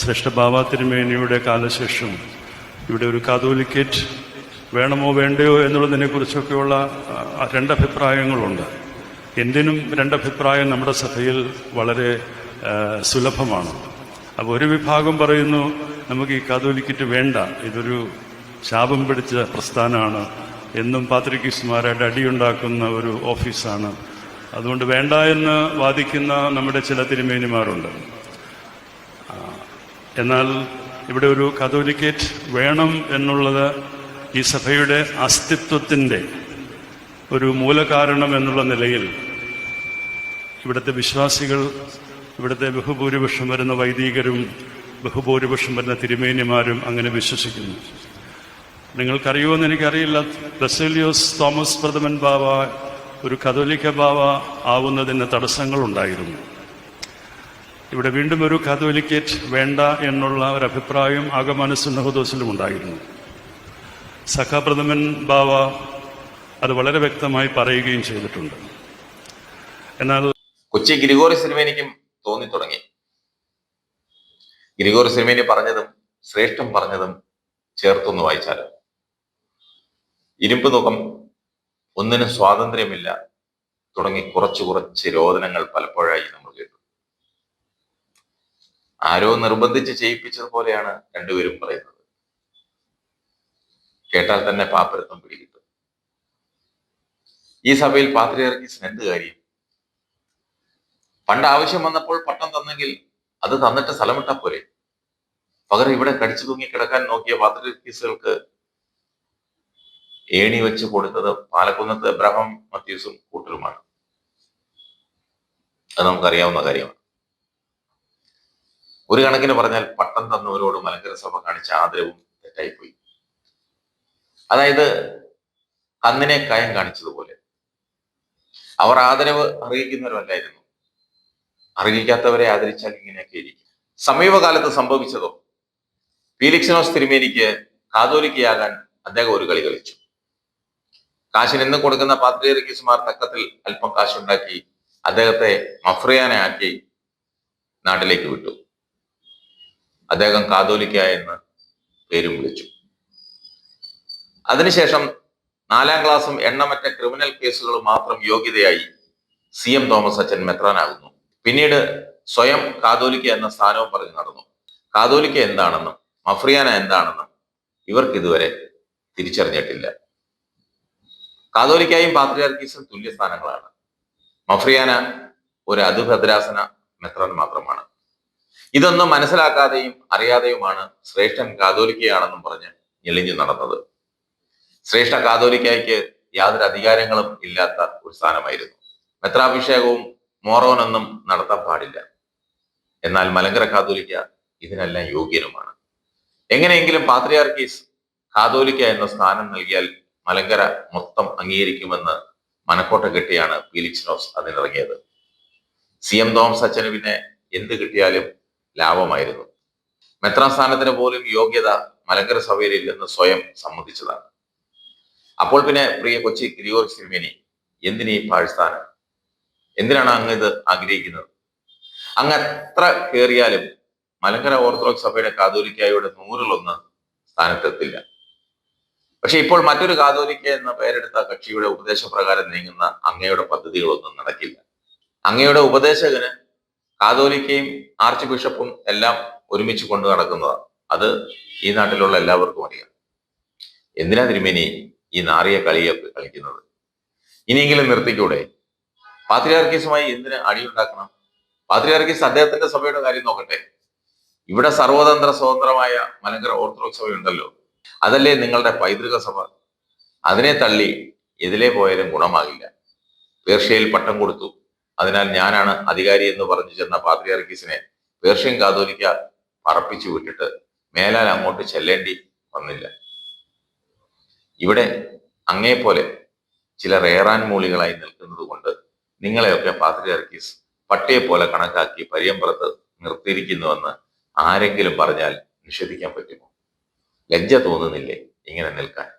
ശ്രേഷ്ഠ ബാബ തിരുമേനിയുടെ കാലശേഷം ഇവിടെ ഒരു കാതോലിക്കേറ്റ് വേണമോ വേണ്ടയോ എന്നുള്ളതിനെ കുറിച്ചൊക്കെയുള്ള ആ, രണ്ടഭിപ്രായങ്ങളുണ്ട്. എന്തിനും രണ്ടഭിപ്രായം നമ്മുടെ സഭയിൽ വളരെ സുലഭമാണ്. അപ്പോൾ ഒരു വിഭാഗം പറയുന്നു നമുക്ക് ഈ കാതോലിക്കറ്റ് വേണ്ട. ഇതൊരു ശാപം പിടിച്ച പ്രസ്ഥാനമാണ് എന്നും പാത്രിക്കിസ്മാരായിട്ട് അടിയുണ്ടാക്കുന്ന ഒരു ഓഫീസാണ്. അതുകൊണ്ട് വേണ്ട എന്ന് വാദിക്കുന്ന നമ്മുടെ ചില തിരുമേനിമാരുണ്ട്. എന്നാൽ ഇവിടെ ഒരു കതോലിക്കേറ്റ് വേണം എന്നുള്ളത് ഈ സഭയുടെ അസ്തിത്വത്തിന്റെ ഒരു മൂലകാരണം എന്നുള്ള നിലയിൽ ഇവിടുത്തെ വിശ്വാസികൾ ഇവിടുത്തെ ബഹുഭൂരിപക്ഷം വരുന്ന വൈദികരും ബഹുഭൂരിപക്ഷം വരുന്ന തിരുമേനിമാരും അങ്ങനെ വിശ്വസിക്കുന്നു. നിങ്ങൾക്കറിയുമെന്ന് എനിക്കറിയില്ല. ബസേലിയോസ് തോമസ് പ്രഥമൻ ബാവ ഒരു കതോലിക്ക ബാവ ആവുന്നതിന് തടസ്സങ്ങളുണ്ടായിരുന്നു. ഇവിടെ വീണ്ടും ഒരു കാതോലിക്കേറ്റ് വേണ്ട എന്നുള്ള ഒരു അഭിപ്രായം ആഗമനസുന്നഹദോസിലും ഉണ്ടായിരുന്നു. സഖാപ്രഥമൻ ബാവ അത് വളരെ വ്യക്തമായി പറയുകയും ചെയ്തിട്ടുണ്ട്. എന്നാൽ കൊച്ചി ഗ്രിഗോറി സിനിമേനിക്കും തോന്നി തുടങ്ങി. ഗ്രിഗോറി സിനിമേനി പറഞ്ഞതും ശ്രേഷ്ഠം പറഞ്ഞതും ചേർത്തൊന്ന് വായിച്ചാൽ ഇരുമ്പ് മുഖം ഒന്നിനും സ്വാതന്ത്ര്യമില്ല തുടങ്ങി കുറച്ച് കുറച്ച് രോദനങ്ങൾ പലപ്പോഴായി നമ്മൾ കേട്ടു. ആരോ നിർബന്ധിച്ച് ചെയ്യിപ്പിച്ചതുപോലെയാണ് രണ്ടുപേരും പറയുന്നത്. കേട്ടാൽ തന്നെ പാപ്പരത്വം പിടികിട്ടും. ഈ സഭയിൽ പാത്രിയർക്കീസിന് എന്ത് കാര്യം. പണ്ട് ആവശ്യം വന്നപ്പോൾ പട്ടം തന്നെങ്കിൽ അത് തന്നിട്ട് സ്ഥലമിട്ടാ പോരെ. പകരം ഇവിടെ കടിച്ചു തൂങ്ങി കിടക്കാൻ നോക്കിയ പാത്രീസുകൾക്ക് ഏണി വെച്ച് കൊടുത്തത് പാലക്കുന്നത്ത് എബ്രഹാം മത്യൂസും കൂട്ടരുമാണ്. അത് നമുക്കറിയാവുന്ന കാര്യമാണ്. ഒരു കണക്കിന് പറഞ്ഞാൽ പട്ടം തന്നവരോട് മലങ്കര സഭ കാണിച്ച ആദരവും തെറ്റായിപ്പോയി. അതായത് കന്നിനെ കയം കാണിച്ചതുപോലെ. അവർ ആദരവ് അറിയിക്കുന്നവരല്ലായിരുന്നു അറിയിക്കാത്തവരെ ആദരിച്ചാൽ ഇങ്ങനെയൊക്കെ ഇരിക്കും. സമീപകാലത്ത് സംഭവിച്ചതോ? ഫീലിക്സിനോസ് തിരുമേനിക്ക് കാതോലിക്കയാകാൻ അദ്ദേഹം ഒരു കളി കളിച്ചു. കാശിന് ഇന്ന് കൊടുക്കുന്ന പാത്രീയറിക്കീസുമാർ തക്കത്തിൽ അല്പം കാശുണ്ടാക്കി അദ്ദേഹത്തെ മഫ്രിയാനെ ആക്കി നാട്ടിലേക്ക് വിട്ടു. അദ്ദേഹം കാതോലിക്ക എന്ന് പേരും വിളിച്ചു. അതിനുശേഷം നാലാം ക്ലാസ്സും എണ്ണമറ്റ ക്രിമിനൽ കേസുകൾ മാത്രം യോഗ്യതയായി സി എം തോമസ് അച്ഛൻ മെത്രാനാകുന്നു. പിന്നീട് സ്വയം കാതോലിക്ക എന്ന സ്ഥാനവും പറഞ്ഞു നടന്നു. കാതോലിക്ക എന്താണെന്നും മഫ്രിയാന എന്താണെന്നും ഇവർക്ക് ഇതുവരെ തിരിച്ചറിഞ്ഞിട്ടില്ല. കാതോലിക്കായും പാത്രിയാർക്കീസും തുല്യ സ്ഥാനങ്ങളാണ് മഫ്രിയാന ഒരു അതിഭദ്രാസന മെത്രാൻ മാത്രമാണ്. ഇതൊന്നും മനസ്സിലാക്കാതെയും അറിയാതെയുമാണ് ശ്രേഷ്ഠൻ കാതോലിക്കയാണെന്നും പറഞ്ഞ് ഞെളിഞ്ഞു നടന്നത്. ശ്രേഷ്ഠ കാതോലിക്കായ്ക്ക് യാതൊരു അധികാരങ്ങളും ഇല്ലാത്ത ഒരു സ്ഥാനമായിരുന്നു. മെത്രാഭിഷേകവും മോറോനൊന്നും നടത്താൻ പാടില്ല. എന്നാൽ മലങ്കര കാതോലിക്ക ഇതിനെല്ലാം യോഗ്യനുമാണ്. എങ്ങനെയെങ്കിലും പാത്രിയാർക്കീസ് കാതോലിക്ക എന്ന സ്ഥാനം നൽകിയാൽ മലങ്കര മൊത്തം അംഗീകരിക്കുമെന്ന് മനക്കോട്ട കെട്ടിയാണ് ഫീലിക്സ് റോസ് അതിനിറങ്ങിയത്. സി എം തോമസ് അച്ഛന് പിന്നെ എന്ത് കിട്ടിയാലും ലാഭമായിരുന്നു. മെത്രാസ്ഥാനത്തിന് പോലും യോഗ്യത മലങ്കര സഭയിൽ ഇല്ലെന്ന് സ്വയം സമ്മതിച്ചതാണ്. അപ്പോൾ പിന്നെ പ്രിയ കൊച്ചി കിരിയോർ സിൽമേനി എന്തിനീ പാഴ്സ്ഥാനം? എന്തിനാണ് അങ്ങ് ഇത് ആഗ്രഹിക്കുന്നത്? അങ്ങ് എത്ര കയറിയാലും മലങ്കര ഓർത്തഡോക്സ് സഭയുടെ കാതോലിക്കായുടെ നൂറിലൊന്ന് സ്ഥാനത്തെത്തില്ല. പക്ഷെ ഇപ്പോൾ മറ്റൊരു കാതോലിക്ക എന്ന പേരെടുത്ത കക്ഷിയുടെ ഉപദേശപ്രകാരം നീങ്ങുന്ന അങ്ങയുടെ പദ്ധതികളൊന്നും നടക്കില്ല. അങ്ങയുടെ ഉപദേശകന് കാതോലിക്കയും ആർച്ച് ബിഷപ്പും എല്ലാം ഒരുമിച്ച് കൊണ്ടു നടക്കുന്നതാണ് അത് ഈ നാട്ടിലുള്ള എല്ലാവർക്കും അറിയാം. എന്തിനാ തിരുമേനി ഈ നാറിയ കളിയൊക്കെ കളിക്കുന്നത്? ഇനിയെങ്കിലും നിർത്തിക്കൂടെ? പാത്രിയാർക്കീസുമായി എന്തിന് അടിയുണ്ടാക്കണം പാത്രിയാർക്കീസ് അദ്ദേഹത്തിന്റെ സഭയുടെ കാര്യം നോക്കട്ടെ. ഇവിടെ സർവതന്ത്ര സ്വതന്ത്രമായ മലങ്കര ഓർത്തഡോക്സ് സഭയുണ്ടല്ലോ അതല്ലേ നിങ്ങളുടെ പൈതൃക സഭ? അതിനെ തള്ളി എതിലെ പോയാലും ഗുണമാകില്ല. പേർഷ്യയിൽ പട്ടം കൊടുത്തു അതിനാൽ ഞാനാണ് അധികാരി എന്ന് പറഞ്ഞു ചെന്ന പാത്രിയാർക്കീസിനെ പേർഷ്യൻ കാതോലിക്ക പറപ്പിച്ചു വിട്ടിട്ട് മേലാൽ അങ്ങോട്ട് ചെല്ലേണ്ടി വന്നില്ല. ഇവിടെ അങ്ങേപോലെ ചില റേറാൻ മൂളികളായി നിൽക്കുന്നത് കൊണ്ട് നിങ്ങളെയൊക്കെ പാത്രിയാർക്കീസ് പട്ടിയെ പോലെ കണക്കാക്കി പരിയമ്പുറത്ത് നിർത്തിയിരിക്കുന്നുവെന്ന് ആരെങ്കിലും പറഞ്ഞാൽ നിഷേധിക്കാൻ പറ്റുമോ? ലജ്ജ തോന്നുന്നില്ലേ ഇങ്ങനെ നിൽക്കാൻ?